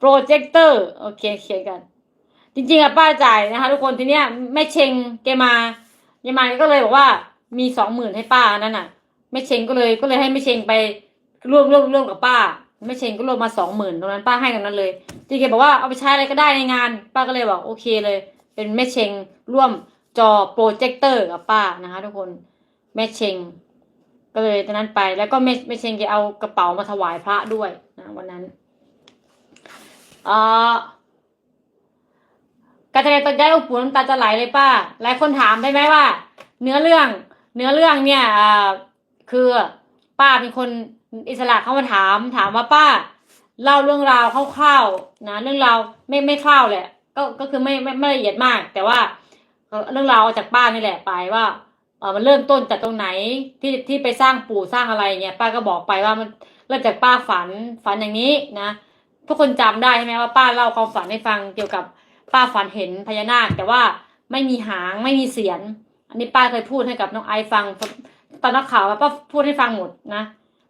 โปรเจคเตอร์โอเคเขียนกัน จริงๆอะป้าจ่ายนะคะ ทุกคนทีเนี้ยแม่เชงแกมาแกมาก็เลยบอกว่ามีสองหมื่นให้ป้านั่นน่ะแม่เชงก็เลยก็เลยให้แม่เชงไปร่วมร่วมร่วมกับป้าแม่เชงก็รวมมาสองหมื่นตรงนั้นป้าให้ตรงนั้นเลยจีแกบอกว่าเอาไปใช้อะไรก็ได้ในงาน ป้าก็เลยบอกโอเคเลย เป็นแม่เชงร่วมจอโปรเจคเตอร์กับป้านะคะ ทุกคนแม่เชงก็เลยตอนนั้นไปแล้วก็แม่แม่เชงแกเอากระเป๋ามาถวายพระด้วยนะวันนั้น การแสดงตอนย้ายองค์ปู่น้ำตาจะไหลเลยป้า หลายคนถามได้ไหมว่า เนื้อเรื่อง เนื้อเรื่องเนี่ยอคือป้าเป็นคนอิสระเข้ามาถาม ถามว่าป้า เล่าเรื่องราวคร่าวๆนะเรื่องราวไม่ไม่คร่าวแหละ ก็ก็คือไม่ไม่ไม่ละเอียดมาก แต่ว่าเอ่อเรื่องราวจากป้านี่แหละไปว่าเออมันเริ่มต้นจากตรงไหนที่ที่ไปสร้างปู่สร้างอะไรเงี้ยป้าก็บอกไปว่ามันเริ่มจากป้าฝันฝันอย่างนี้นะ ทุกคนจำได้ใช่ไหมว่าป้าเล่าความฝันให้ฟังเกี่ยวกับป้าฝันเห็นพญานาค แต่ว่าไม่มีหางไม่มีเสียนอันนี้ป้าเคยพูดให้กับน้องไอฟัง ตอนนักข่าวป้าพูดให้ฟังหมดนะ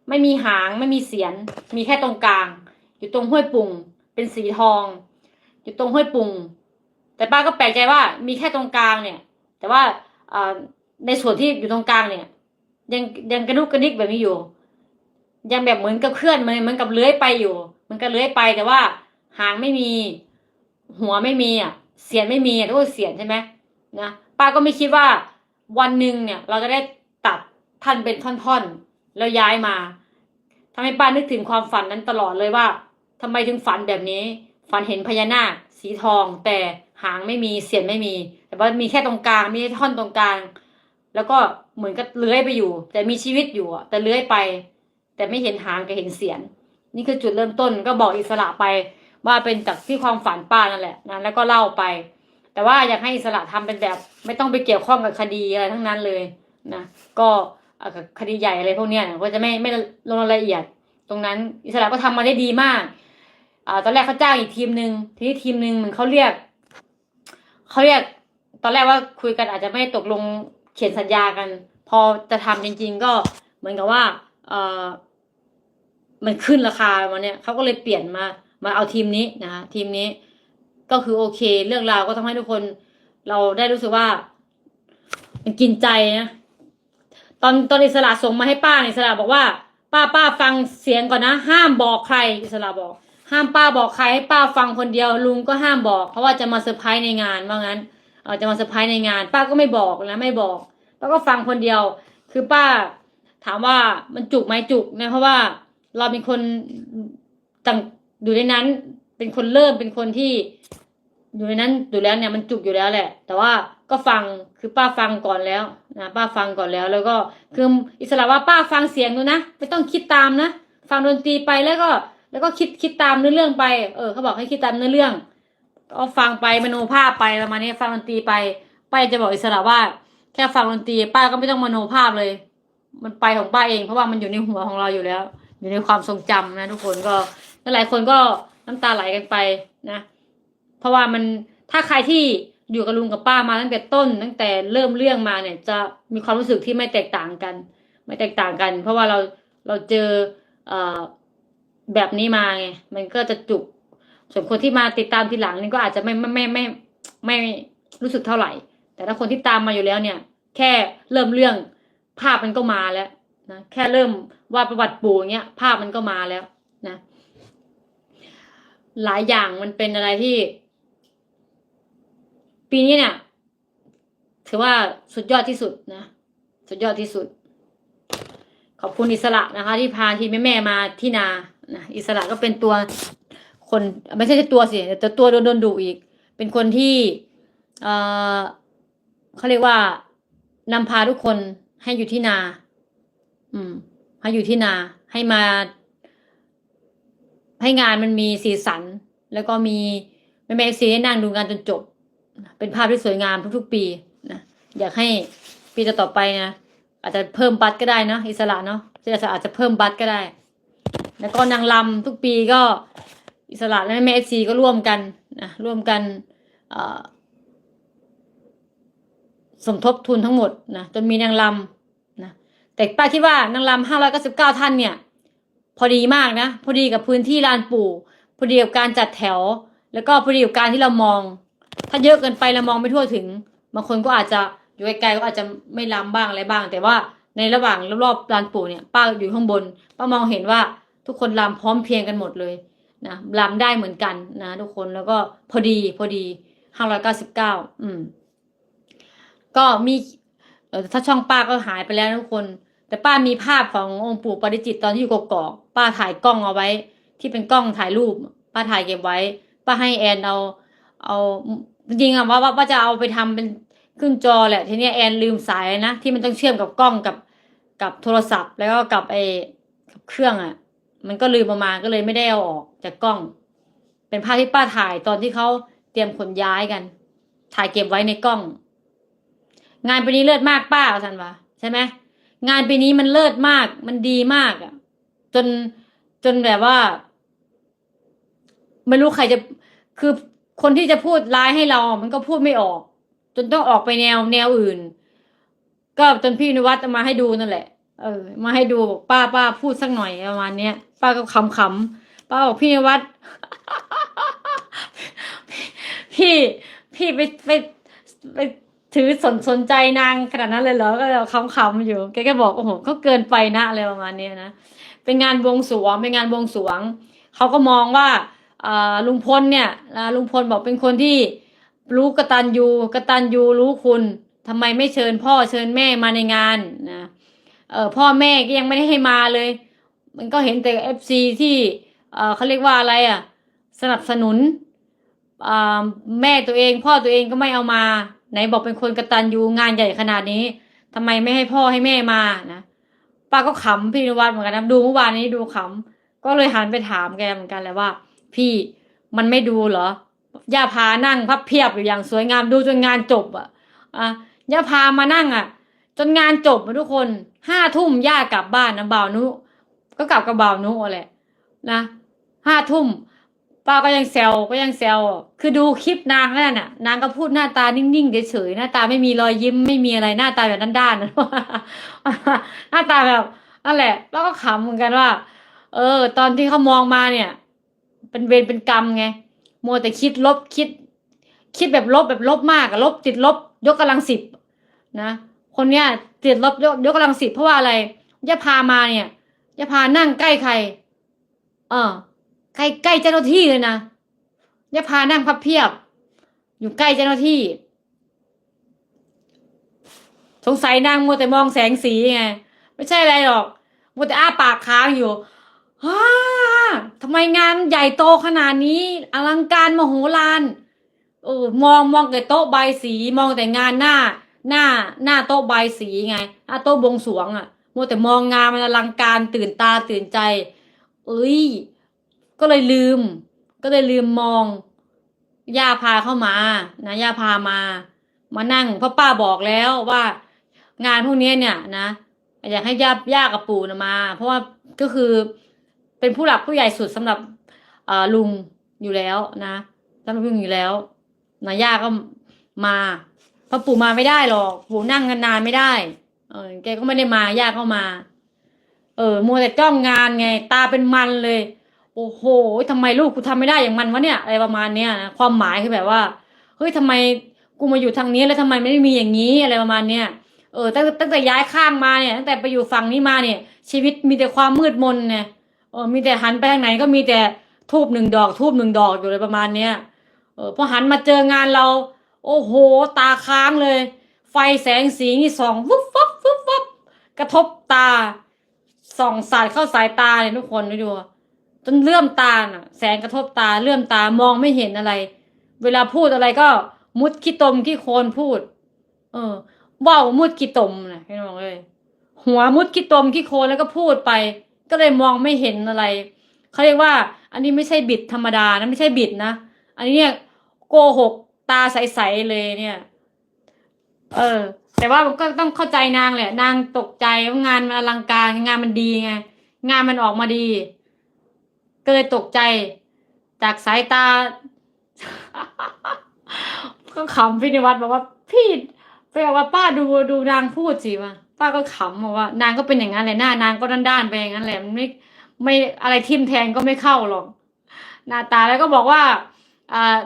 ไม่มีหางไม่มีเสียนมีแค่ตรงกลาง อยู่ตรงห้วยปุ่ง เป็นสีทอง อยู่ตรงห้วยปุ่ง แต่ป้าก็แปลกใจว่ามีแค่ตรงกลางเนี่ย แต่ว่าในส่วนที่อยู่ตรงกลางเนี่ย ยังยังกระดุกกระดิกแบบนี้อยู่ ยังแบบเหมือนกับเคลื่อนมันเหมือนกับเลื้อยไปอยู่ มันก็เลื้อยไปแต่ว่า หางไม่มี หัวไม่มีอะ เสียนไม่มีอะทุกคนเสียนใช่ไหมนะป้าก็ไม่คิดว่าวันหนึ่งเนี่ย เราจะได้ตัดท่านเป็นท่อนๆแล้วย้ายมาทำให้ป้านึกถึงความฝันนั้นตลอดเลยว่าทำไมถึงฝันแบบนี้ ฝันเห็นพญานาคสีทอง แต่หางไม่มีเสียนไม่มี แต่ว่ามีแค่ตรงกลางมีท่อนตรงกลาง แล้วก็เหมือนกับเลื้อยไปอยู่ แต่มีชีวิตอยู่แต่เลื้อยไป แต่ไม่เห็นหางกับเห็นเสียง นี่คือจุดเริ่มต้นก็บอกอิสระไป ว่าเป็นจากที่ความฝันป้านั่นแหละนะแล้วก็เล่าไป แต่ว่าอยากให้อิสระทำเป็นแบบ ไม่ต้องไปเกี่ยวข้องกับคดีอะไรทั้งนั้นเลยนะก็คดีใหญ่อะไรพวกเนี้ยนะก็จะไม่ไม่ลงรายละเอียด ตรงนั้น อิสระก็ทำมาได้ดีมากอ่าตอนแรกเขาจ้างอีกทีมหนึ่งทีนี้ทีมหนึ่งเหมือนเขาเรียกเขาเรียก ตอนแรกว่าคุยกันอาจจะไม่ตกลงเขียนสัญญากัน พอจะทำจริง ๆ ก็เหมือนกับว่า เออ มันขึ้นราคามาเนี่ยเขาก็เลยเปลี่ยนมามาเอาทีมนี้นะคะทีมนี้ก็คือโอเค เรื่องราวก็ทำให้ทุกคน เราได้รู้สึกว่า มันกินใจนะตอนตอนอิสระส่งมาให้ป้าเนี่ยอิสระบอกว่า ป้าป้าฟังเสียงก่อนนะ ห้ามบอกใครอิสระบอก ห้ามป้าบอกใครให้ป้าฟังคนเดียวลุงก็ห้ามบอก เพราะว่าจะมาเซอร์ไพรส์ในงานว่างั้นเออจะมาเซอร์ไพรส์ในงาน ป้าก็ไม่บอกนะไม่บอกป้าก็ฟังคนเดียว คือป้า ถามว่ามันจุกไหมจุกนะเพราะว่า เราเป็นคนจังอยู่ในนั้น เป็นคนเริ่มเป็นคนที่อยู่ในนั้นอยู่แล้วเนี่ยมันจุกอยู่แล้วแหละ แต่ว่าก็ฟังคือป้าฟังก่อนแล้วนะป้าฟังก่อนแล้ว แล้วก็คืออิสระว่าป้าฟังเสียงดูนะไม่ต้องคิดตามนะฟังดนตรีไปแล้วก็ แล้วก็คิดคิดตามเนื้อเรื่องไป เออเขาบอกให้คิดตามเนื้อเรื่องก็ฟังไปมโนภาพไปประมาณนี้ฟังดนตรีไปป้าจะบอกอิสระว่า แค่ฟังดนตรีป้าก็ไม่ต้องมโนภาพเลย มันไปของป้าเองเพราะว่ามันอยู่ในหัวของเราอยู่แล้ว อยู่ในความทรงจำนะทุกคนก็หลายคนก็น้ำตาไหลกันไปนะ เพราะว่ามันถ้าใครที่อยู่กับลุงกับป้ามาตั้งแต่ต้น ตั้งแต่เริ่มเรื่องมาเนี่ย จะมีความรู้สึกที่ไม่แตกต่างกัน ไม่แตกต่างกัน เพราะว่าเราเราเจอเอ่อแบบนี้มาไงมันก็จะจุกส่วนคนที่มาติดตามทีหลังนี่ก็อาจจะไม่ไม่ไม่ไม่ไม่รู้สึกเท่าไหร่ แต่ถ้าคนที่ตามมาอยู่แล้วเนี่ย แค่เริ่มเรื่องภาพมันก็มาแล้ว นะแค่เริ่มว่าประวัติปู่เงี้ย ภาพมันก็มาแล้วนะ หลายอย่างมันเป็นอะไรที่ ปีนี้เนี่ย ถือว่าสุดยอดที่สุดนะ สุดยอดที่สุด ขอบคุณอิสระนะคะ ที่พาทีมแม่มาที่นานะอิสระก็เป็นตัวคนไม่ใช่แค่ตัวสิแต่ตัวโดนโดนดุอีก เป็นคนที่เออเขาเรียกว่านำพาทุกคนให้อยู่ที่นา อืมให้อยู่ที่นา ให้มา ให้งานมันมีสีสัน แล้วก็มีแม่แม่ซีให้นั่งดูงานจนจบ เป็นภาพที่สวยงามทุกๆปีนะอยากให้ปีต่อๆไปนะอาจจะเพิ่มบัตรก็ได้เนะอิสระเนาะอิสระอาจจะเพิ่มบัตรก็ได้ แล้วก็นางลำทุกปีก็อิสระและแม่เอฟซีก็ร่วมกันนะร่วมกันสมทบทุนทั้งหมดนะจนมีนางลำ แต่ป้าคิดว่านางลำห้าร้อยเก้าสิบเก้าท่านเนี่ย พอดีมากนะ พอดีกับพื้นที่ลานปู่ พอดีกับการจัดแถว แล้วก็พอดีกับการที่เรามอง ถ้าเยอะเกินไปเรามองไม่ทั่วถึง บางคนก็อาจจะอยู่ไกลๆก็อาจจะไม่ล้ำบ้างอะไรบ้าง แต่ว่าในระหว่างรอบๆลานปู่เนี่ย ป้าอยู่ข้างบน ป้ามองเห็นว่าทุกคนลำพร้อมเพรียงกันหมดเลยนะลำได้เหมือนกันนะ ทุกคนแล้วก็พอดีพอดีห้าร้อยเก้าสิบเก้าอืม ก็มีถ้าช่องป้าก็หายไปแล้วทุกคน แต่ป้ามีภาพขององค์ปู่ปาริจิตตอนที่อยู่กกอกป้าถ่ายกล้องเอาไว้ ที่เป็นกล้องถ่ายรูป ป้าถ่ายเก็บไว้ ป้าให้แอนเอา เอาจริงๆอะว่าว่าจะเอาไปทำเป็นขึ้นจอแหละ ทีนี้แอนลืมสายนะที่มันต้องเชื่อมกับกล้องกับกับโทรศัพท์ แล้วก็กับไอ้กับเครื่องอะมันก็ลืมประมาณก็เลยไม่ได้เอาออกจากกล้อง เป็นภาพที่ป้าถ่ายตอนที่เขาเตรียมขนย้ายกัน ถ่ายเก็บไว้ในกล้อง งานปีนี้เลิศมากป้าท่านวะใช่ไหม งานปีนี้มันเลิศมาก มันดีมากอะจนจนแบบว่า ไม่รู้ใครจะคือคนที่จะพูดร้ายให้เรา มันก็พูดไม่ออก จนต้องออกไปแนวแนวอื่น ก็จนพี่นวัดมาให้ดูนั่นแหละ เออ มาให้ดูบอกป้าป้าพูดสักหน่อยประมาณเนี้ยป้าก็ขำขำๆป้าบอกพี่นวัดพี่พี่ไปไปไป ถือสนสนใจนางขนาดนั้นเลยเหรอก็ขำขำๆอยู่แกก็บอกโอ้โหเขาเกินไปนะอะไรประมาณนี้นะเป็นงานบวงสรวงเป็นงานบวงสรวงเขาก็มองว่าลุงพลเนี่ยนะลุงพลบอกเป็นคนที่รู้กตัญญูกตัญญูรู้คุณทำไมไม่เชิญพ่อเชิญแม่มาในงานนะเออพ่อแม่ก็ยังไม่ได้ให้มาเลย มันก็เห็นแต่เอฟซีที่เออเขาเรียกว่าอะไรอะ สนับสนุนแม่ตัวเอง พ่อตัวเองก็ไม่เอามา ไหนบอกเป็นคนกตัญญูงานใหญ่ขนาดนี้ทำไมไม่ให้พ่อให้แม่มานะป้าก็ขำพี่นวัดเหมือนกันนะดูเมื่อวานนี้ดูขำก็เลยหันไปถามแกเหมือนกันแหละว่า พี่มันไม่ดูเหรอย่าพานั่งพับเพียบอยู่อย่างสวยงามดูจนงานจบอะอะย่าพามานั่งอะ จนงานจบอะทุกคนห้าทุ่มย่ากลับบ้านนะบ่าวนุ ก็กลับกับบ่าวนุแหละนะห้าทุ่ม ป้าก็ยังแซวก็ยังแซวคือดูคลิปนางนั่นน่ะ นางก็พูดหน้าตานิ่งๆเฉยๆหน้าตาไม่มีรอยยิ้มไม่มีอะไรหน้าตาแบบด้านๆนะหน้าตาแบบนั่นแหละ แล้วก็ขำเหมือนกันว่า เออ ตอนที่เขามองมาเนี่ย เป็นเวรเป็นกรรมไงมัวแต่คิดลบคิด คิดแบบลบแบบลบมากลบติดลบ ยกกำลังสิบนะคนเนี้ยติดลบยกยกกำลังสิบเพราะว่าอะไรย่าพามาเนี่ยย่าพานั่งใกล้ใคร เออ ใกล้ใกล้เจ้าหน้าที่เลยนะย่าพานั่งพับเพียบ อยู่ใกล้เจ้าหน้าที่ สงสัยนางมัวแต่มองแสงสีไงไม่ใช่อะไรหรอกมัวแต่อ้าปากค้างอยู่ฮ่าทำไมงานใหญ่โตขนาดนี้ อลังการมโหฬารเออมองมองแต่โต๊ะใบสีมองแต่งานหน้า หน้าหน้าโต๊ะใบสีไงหน้าโต๊ะบวงสวงอะ่ะมัวแต่มองงานมันอลังการตื่นตาตื่นใจ เอ้ย ก็เลยลืม ก็เลยลืมมองย่าพาเข้ามานะย่าพามา มานั่งเพราะป้าบอกแล้วว่างานพวกนี้เนี่ยนะอยากให้ย่าย่ากับปู่นะมา เพราะว่าก็คือเป็นผู้หลักผู้ใหญ่สุดสำหรับลุงอยู่แล้วนะสำหรับลุงอยู่แล้วนะย่าก็มาพราะปู่มาไม่ได้หรอกปู่นั่งนานๆไม่ได้ เออแกก็ไม่ได้มาย่าก็มา เออมัวแต่จ้องงานไง ตาเป็นมันเลย โอ้โหทำไมลูกกูทำไม่ได้อย่างมันวะเนี่ยอะไรประมาณเนี้ยนะความหมายคือแบบว่าเฮ้ยทำไมกูมาอยู่ทางนี้แล้วทำไมไม่ได้มีอย่างนี้อะไรประมาณเนี้ยเออตั้งตั้งแต่ย้ายข้างมาเนี่ยตั้งแต่ไปอยู่ฝั่งนี้มาเนี่ย ชีวิตมีแต่ความมืดมนเนี่ยเออมีแต่หันไปทางไหนก็มีแต่ทูบหนึ่งดอก ทูบหนึ่งดอกอยู่เลยประมาณเนี้ยเออพอหันมาเจองานเรา โอ้โห ตาค้างเลย ไฟแสงสีนี่ส่องวุบวับวุบวับกระทบตาส่องสาดเข้าสายตาเนี่ยทุกคนไปดู จนเลื่อมตาน่ะ แสงกระทบตาเลื่อมตามองไม่เห็นอะไร เวลาพูดอะไรก็มุดขี้ตมขี้โคนพูด เออว่าวมุดขี้ตมนะพี่น้องเลยหัวมุดขี้ตมขี้โคนแล้วก็พูดไป ก็เลยมองไม่เห็นอะไรเขาเรียกว่า อันนี้ไม่ใช่บิดธรรมดานะไม่ใช่บิดนะอันนี้เนี่ยโกหกตาใสๆเลยเนี่ย เออ แต่ว่าก็ต้องเข้าใจนางแหละ นางตกใจว่างานมันอลังการงานมันดีไงงานมันออกมาดี เลยตกใจ จากสายตา ก็ขำพี่นิวัฒน์บอกว่า พี่ไปบอกว่าป้าดูดูนางพูดสิว่าป้าก็ขำบอกว่า นางก็เป็นอย่างนั้นแหละหน้านางก็ด้านๆไปอย่างนั้นแหละมันไม่ไม่อะไรทิมแทงก็ไม่เข้าหรอกหน้าตาแล้วก็บอกว่าอ่า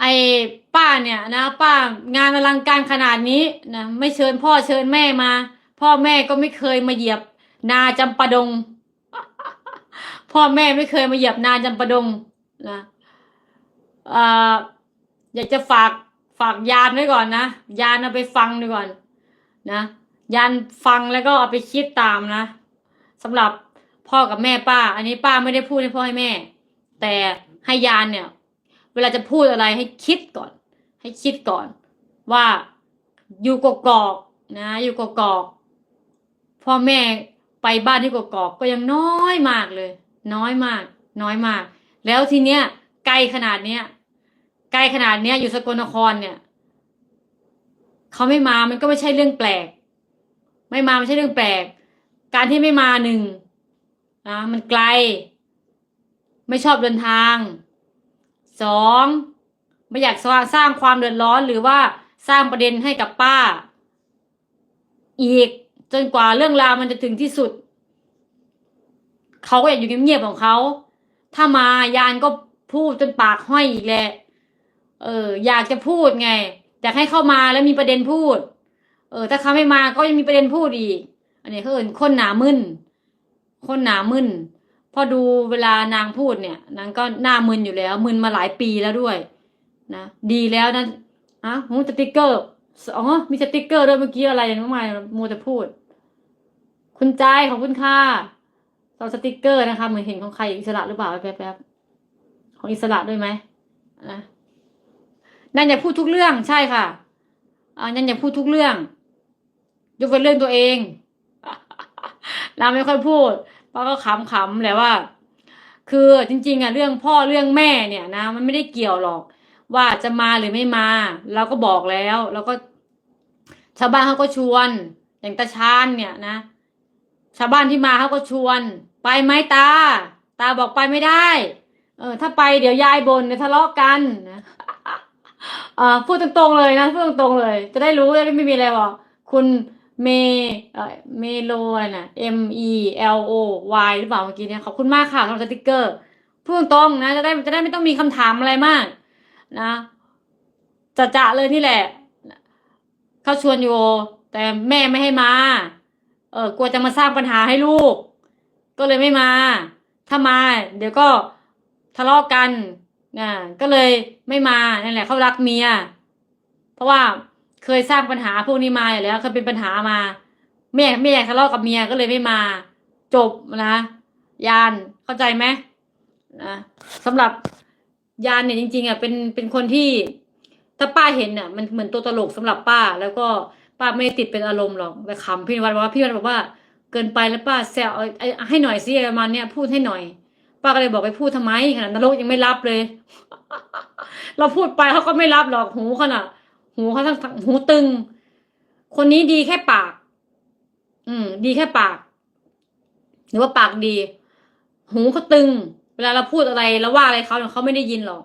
ไอ้ป้าเนี่ยนะป้างานอลังการขนาดนี้นะไม่เชิญพ่อเชิญแม่มา พ่อแม่ก็ไม่เคยมาเหยียบ นาจำปาดง พ่อแม่ไม่เคยมาเหยียบนาจำปาดงนะอ่าอยากจะฝากฝากยานไว้ก่อนนะยานเอาไปฟังดีก่อนนะยานฟังแล้วก็เอาไปคิดตามนะสำหรับพ่อกับแม่ป้า อันนี้ป้าไม่ได้พูดให้พ่อให้แม่ แต่ให้ยานเนี่ย เวลาจะพูดอะไรให้คิดก่อน ให้คิดก่อน ว่าอยู่กกอกนะ อยู่กกอกพ่อแม่ไปบ้านที่กกอกก็ยังน้อยมากเลย น้อยมาก น้อยมาก แล้วทีเนี้ยไกลขนาดเนี้ยไกลขนาดเนี้ยอยู่สกลนครเนี่ยเขาไม่มามันก็ไม่ใช่เรื่องแปลก ไม่มาไม่ใช่เรื่องแปลก การที่ไม่มาหนึ่งนะมันไกล ไม่ชอบเดินทางสองไม่อยากสร้างสร้างความเดือดร้อนหรือว่าสร้างประเด็นให้กับป้า อีกจนกว่าเรื่องราวมันจะถึงที่สุด เขาก็อยากอยู่เงียบๆของเขา ถ้ามายานก็พูดจนปากห้อยอีกแหละ เออ อยากจะพูดไง อยากให้เข้ามาแล้วมีประเด็นพูด เออ ถ้าเขาไม่มาก็ยังมีประเด็นพูดอีก อันนี้เขาเอินคนหนามึน คนหนามึน พอดูเวลานางพูดเนี่ย นางก็หน้ามึนอยู่แล้ว มึนมาหลายปีแล้วด้วย นะ ดีแล้วนะอะโหสติกเกอร์ อ๋อ มีสติกเกอร์ด้วยเมื่อกี้อะไรอย่างน้อไมายมัวแต่พูด คุณใจขอบคุณค่ะ เราสติกเกอร์นะคะเหมือนเห็นของใครอิสระหรือเปล่าแป๊บๆของอิสระด้วยไหมนะนั่นอย่าพูดทุกเรื่องใช่ค่ะอ่านั่นอย่าพูดทุกเรื่อง ยกเว้นเรื่องตัวเองเราไม่ค่อยพูดป้าก็ขำๆแหละว่า คือจริง ๆอะเรื่องพ่อเรื่องแม่เนี่ยนะ มันไม่ได้เกี่ยวหรอก ว่าจะมาหรือไม่มา เราก็บอกแล้ว แล้วก็ ชาวบ้านเขาก็ชวน อย่างตาชานเนี่ยนะ ชาวบ้านที่มาเขาก็ชวน ไปไหมตา ตาบอกไปไม่ได้ เออ ถ้าไปเดี๋ยวยายบนเดี๋ยวทะเลาะกันนะเอ่อพูดตรงๆเลยนะพูดตรงๆเลย จะได้รู้จะได้ไม่มีอะไรบอกคุณเมเออเมโลอะไรนะ M E L O Y หรือเปล่าเมื่อกี้เนี่ยขอบคุณมากค่ะสำหรับสติกเกอร์พูดตรงๆนะจะได้จะได้ไม่ต้องมีคำถามอะไรมาก นะจะจะเลยนี่แหละเขาชวนอยู่แต่แม่ไม่ให้มา เออกลัวจะมาสร้างปัญหาให้ลูก ก็เลยไม่มา ถ้ามา เดี๋ยวก็ทะเลาะกันนะก็เลยไม่มานั่นแหละเขารักเมีย เพราะว่าเคยสร้างปัญหาพวกนี้มาอยู่แล้วเคยเป็นปัญหามาไม่อยากไม่อยากทะเลาะกับเมียก็เลยไม่มา จบนะยานเข้าใจไหมนะสำหรับยานเนี่ยจริง ๆอะเป็นเป็นคนที่ถ้าป้าเห็นอะ มันเหมือนตัวตลกสำหรับป้าแล้วก็ ป้าไม่ติดเป็นอารมณ์หรอกแต่ขำพี่วัดบอกว่าพี่วัดบอกว่าเกินไปแล้วป้าแซวให้หน่อยสิประมาณเนี้ยพูดให้หน่อย ป้าก็เลยบอกไปพูดทำไมขนาดนรกยังไม่รับเลย เราพูดไปเขาก็ไม่รับหรอกหูขนาดหูเขาทั้งหูตึง คนนี้ดีแค่ปาก อืม ดีแค่ปาก หรือว่าปากดี หูเขาตึง เวลาเราพูดอะไรเราว่าอะไรเขาเนี่ยเขาไม่ได้ยินหรอก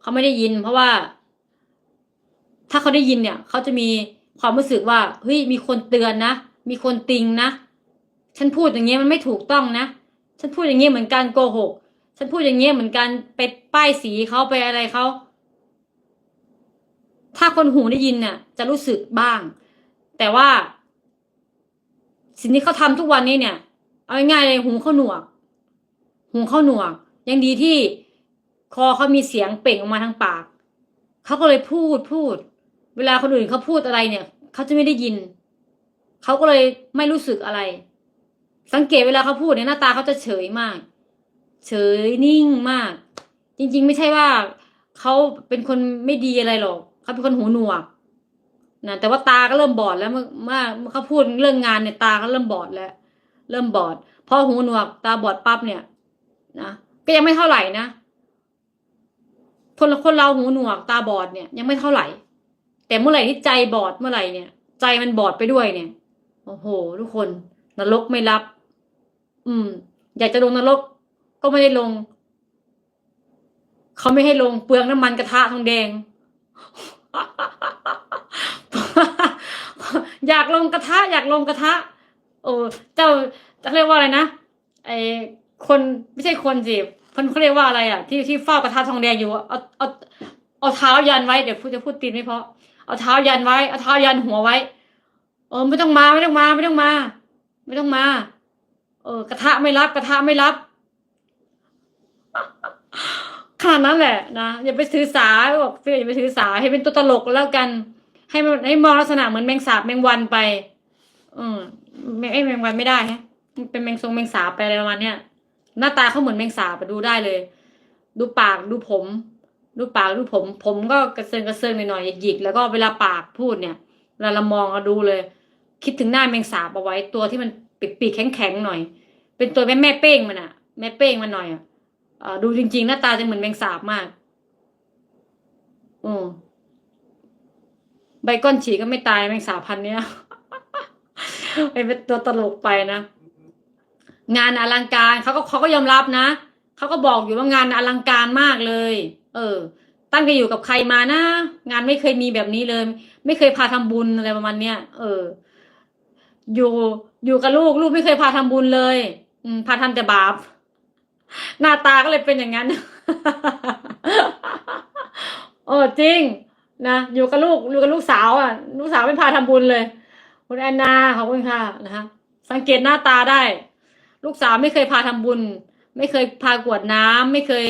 เขาไม่ได้ยิน เพราะว่า ถ้าเขาได้ยินเนี่ยเขาจะมี ความรู้สึกว่าเฮ้ยมีคนเตือนนะ มีคนติงนะ ฉันพูดอย่างเงี้ยมันไม่ถูกต้องนะ ฉันพูดอย่างเงี้ยเหมือนการโกหก ฉันพูดอย่างเงี้ยเหมือนการไปป้ายสีเขาไปอะไรเขา ถ้าคนหูได้ยินเนี่ยจะรู้สึกบ้าง แต่ว่า สิ่งที่เขาทำทุกวันนี้เนี่ย เอาง่ายเลยหูเขาหนวก หูเขาหนวก ยังดีที่คอเขามีเสียงเปล่งออกมาทางปาก เขาก็เลยพูดพูด เวลาคนอื่นเขาพูดอะไรเนี่ยเขาจะไม่ได้ยิน เขาก็เลยไม่รู้สึกอะไร สังเกตเวลาเขาพูดเนี่ยหน้าตาเขาจะเฉยมาก เฉยนิ่งมาก จริง ๆ ไม่ใช่ว่าเขาเป็นคนไม่ดีอะไรหรอกเขาเป็นคนหูหนวกนะแต่ว่าตาก็เริ่มบอดแล้วเมื่อเมื่อเมื่อเขาพูดเรื่องงานเนี่ยตาก็เริ่มบอดแล้ว เริ่มบอดพอหูหนวก ตาบอดปั๊บเนี่ยนะก็ยังไม่เท่าไหร่นะคนคนเราหูหนวกตาบอดเนี่ยยังไม่เท่าไหร่ แต่เมื่อไหร่ที่ใจบอดเมื่อไหร่เนี่ย ใจมันบอดไปด้วยเนี่ย โอ้โห ทุกคน นรกไม่รับ อืม อยากจะลงนรกก็ไม่ได้ลง เขาไม่ให้ลงเปลืองน้ำมันกระทะทองแดง อยากลงกระทะ อยากลงกระทะ โอ้เจ้าจะเรียกว่าอะไรนะไอคนไม่ใช่คนสิเขาเขาเรียกว่าอะไรอะ ที่ที่เฝ้ากระทะทองแดงอยู่เอาเอาเอาเท้ายันไว้เดี๋ยวพูดจะพูดตีนไม่เพราะ เอาเท้ายันไว้ เอาเท้ายันหัวไว้ เออ ไม่ต้องมาไม่ต้องมา ไม่ต้องมา ไม่ต้องมา เออ กระทะไม่รับ กระทะไม่รับขนาดนั้นแหละนะอย่าไปถือสาบอกเพื่ออย่าไปถือสาให้เป็นตัวตลกแล้วกัน ให้มันให้มองลักษณะเหมือนแมงสาบแมงวันไป เอืมไม่ไอแมงวันไม่ได้ฮะเป็นแมงทรงแมงสาบไปอะไรประมาณเนี้ยหน้าตาเขาเหมือนแมงสาบอะดูได้เลย ดูปากดูผม ดูปากดูผม ผมก็กระเซิงกระเซิงหน่อยๆหยิกๆแล้วก็เวลาปากพูดเนี่ยเวลาเรามองเราดูเลย คิดถึงหน้าแมงสาบเอาไว้ตัวที่มันปีกๆแข็งๆหน่อย เป็นตัวแม่แม่เป้งมันอะแม่เป้งมันหน่อยอะอ่าดูจริงๆ หน้าตาจะเหมือนแมงสาบมากอืมใบก้อนฉีกก็ไม่ตายแมงสาพันเนี้ยเป็นตัวตลกไปนะ งานอลังการเขาก็เขาก็ยอมรับนะเขาก็บอกอยู่ว่างานอลังการมากเลย เออ ตั้งแต่อยู่กับใครมานะ งานไม่เคยมีแบบนี้เลย ไม่เคยพาทำบุญอะไรประมาณเนี้ยเออ อยู่อยู่กับลูกลูกไม่เคยพาทำบุญเลย อืมพาทำแต่บาป หน้าตาก็เลยเป็นอย่างนั้นโอ้จริงนะอยู่กับลูกอยู่กับลูกสาวอะ ลูกสาวไม่พาทำบุญเลย คุณแอนนาขอบคุณค่ะนะคะสังเกตหน้าตาได้ ลูกสาวไม่เคยพาทำบุญ ไม่เคยพากวดน้ำไม่เคย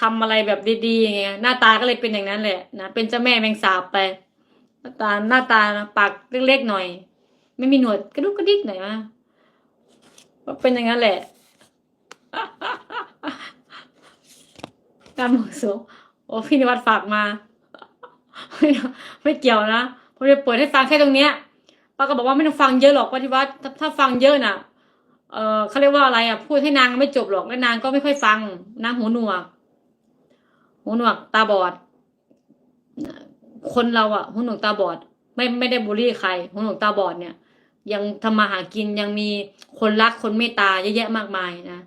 ทำอะไรแบบดีๆอย่างเงี้ยหน้าตาก็เลยเป็นอย่างนั้นแหละนะเป็นเจ้าแม่แมงสาบไปหน้าตาหน้าตานะปากเล็กๆหน่อย ไม่มีหนวดกระดุกกระดิกหน่อยมาก็เป็นอย่างนั้นแหละการหมกสูงโอ้พี่นิวัฒน์ฝากมาไม่ไม่เกี่ยวนะผมจะเปิดให้ฟังแค่ตรงเนี้ยป้าก็บอกว่าไม่ต้องฟังเยอะหรอกว่าที่ว่าถ้าถ้าฟังเยอะน่ะ เออเขาเรียกว่าอะไรอะ พูดให้นางไม่จบหรอกแล้วนางก็ไม่ค่อยฟังนางหูหนวก หูหนวกตาบอด คนเราอะหูหนวกตาบอด ไม่ไม่ได้บูลลี่ใครหูหนวกตาบอดเนี่ย ยังทำมาหากินยังมีคนรักคนเมตตาเยอะแยะมากมายนะ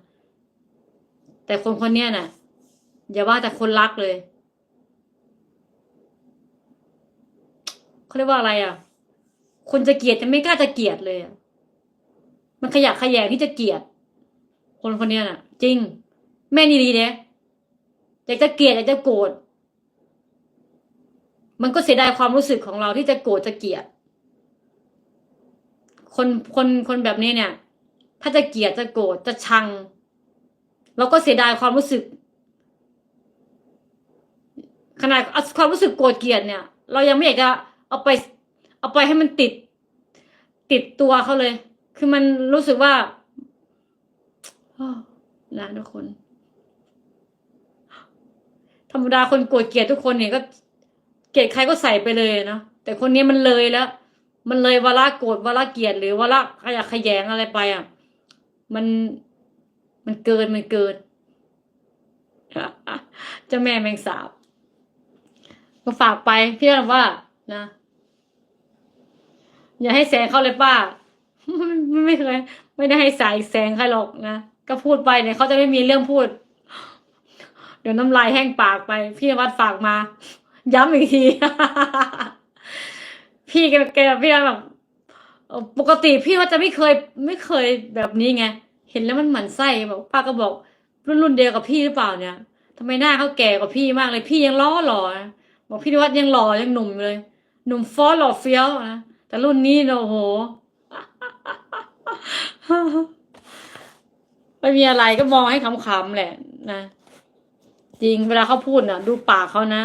แต่คนคนเนี้ยน่ะ อย่าว่าแต่คนรักเลยเขาเรียกว่าอะไรอะ คนจะเกลียดจะไม่กล้าจะเกลียดเลยอะมันขยะแขยงที่จะเกลียด คนคนเนี้ยน่ะ จริง แม่นี่ดีเด้ อยากจะเกลียดอยากจะโกรธมันก็เสียดายความรู้สึกของเราที่จะโกรธจะเกลียด คนคนคนแบบนี้เนี่ย ถ้าจะเกลียดจะโกรธจะชังเราก็เสียดายความรู้สึก ขนาดเอาความรู้สึกโกรธเกลียดเนี่ย เรายังไม่อยากจะเอาไปเอาไปให้มันติด ติดตัวเขาเลย คือมันรู้สึกว่านะทุกคน รรมดาคนโกรธเกลียดทุกคนเนี่ยก็ เกลียดใครก็ใส่ไปเลยเนาะแต่คนนี้มันเลยแล้ว มันเลยวาระโกรธวาระเกลียดหรือวาระขยะแขยงอะไรไปอะ มันมันเกินมันเกินเจ้าแม่แมงสาบก็ฝากไปพี่ว่าว่า นะอย่าให้แสงเข้าเลยป้าไม่ไม่เคย ไม่ได้ให้สายแสงใครหรอกนะก็พูดไปเนี่ยเขาจะไม่มีเรื่องพูด เดี๋ยวน้ำลายแห้งปากไป พี่นวัดฝากมา ย้ำอีกที พี่แกแกพี่แบบปกติพี่ว่าจะไม่เคย ไม่เคยแบบนี้ไง เห็นแล้วมันหมั่นไส้บอกป้าก็บอก รุ่นรุ่นเดียวกับพี่หรือเปล่าเนี่ยทำไมหน้าเขาแก่กว่าพี่มากเลย พี่ยังล้อหล่อนะบอกพี่นวัดยังหล่อยังหนุ่มเลย หนุ่มฟ้อหล่อเฟี้ยวนะแต่รุ่นนี้เนี่ยโอ้โหไม่มีอะไรก็มองให้ขำๆแหละนะ จริงเวลาเขาพูดน่ะ ดูปากเขานะ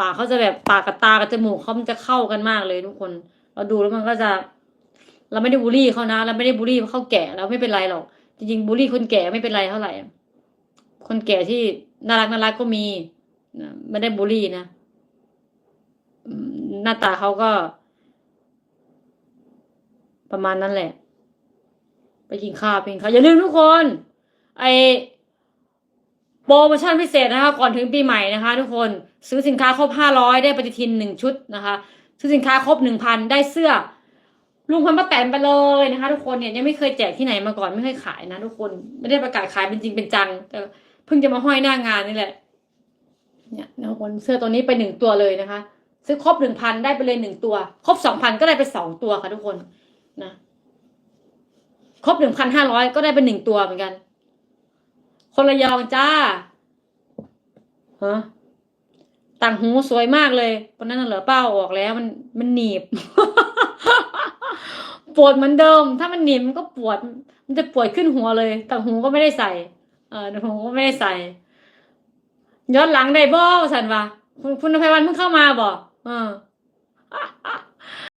ปากเขาจะแบบปากกับตากับจมูกเขามันจะเข้ากันมากเลยทุกคน เราดูแล้วมันก็จะ เราไม่ได้บูลลี่เขานะเราไม่ได้บูลลี่เขาแก่เราไม่เป็นไรหรอก จริงๆบูลลี่คนแก่ไม่เป็นไรเท่าไหร่คนแก่ที่น่ารักน่ารักก็มีนะไม่ได้บูลลี่นะหน้าตาเขาก็ ประมาณนั้นแหละ ไปกินข้าวไปกินข้าวอย่าลืมทุกคน ไอ โปรโมชั่นพิเศษนะคะก่อนถึงปีใหม่นะคะ ทุกคนซื้อสินค้าครบห้าร้อยได้ปฏิทินหนึ่งชุดนะคะ ซื้อสินค้าครบหนึ่งพันได้เสื้อลุงพลป้าแตนไปเลยนะคะ ทุกคนเนี่ยยังไม่เคยแจกที่ไหนมาก่อนไม่เคยขายนะ ทุกคนไม่ได้ประกาศขายเป็นจริงเป็นจังแต่เพิ่งจะมาห้อยหน้างานนี่แหละ เนี่ยทุกคนเสื้อตัวนี้ไปหนึ่งตัวเลยนะคะ ซื้อครบหนึ่งพันได้ไปเลยหนึ่งตัว ครบสองพันก็ได้ไปสองตัวค่ะ ทุกคนนะ ครบหนึ่งพันห้าร้อยก็ได้เป็นหนึ่งตัวเหมือนกัน คนระยองจ้าฮะต่างหูสวยมากเลยวันนั้นน่ะเหรอป้าเอาออกแล้วมันมันหนีบ ปวดเหมือนเดิม ถ้ามันหนีบมันก็ปวด มันจะปวดขึ้นหัวเลยต่างหูก็ไม่ได้ใส่ เออต่างหูก็ไม่ได้ใส่ ย้อนหลังได้บ่สันวะคุณคุณอภัยวันเพิ่งเข้ามาบ่เออ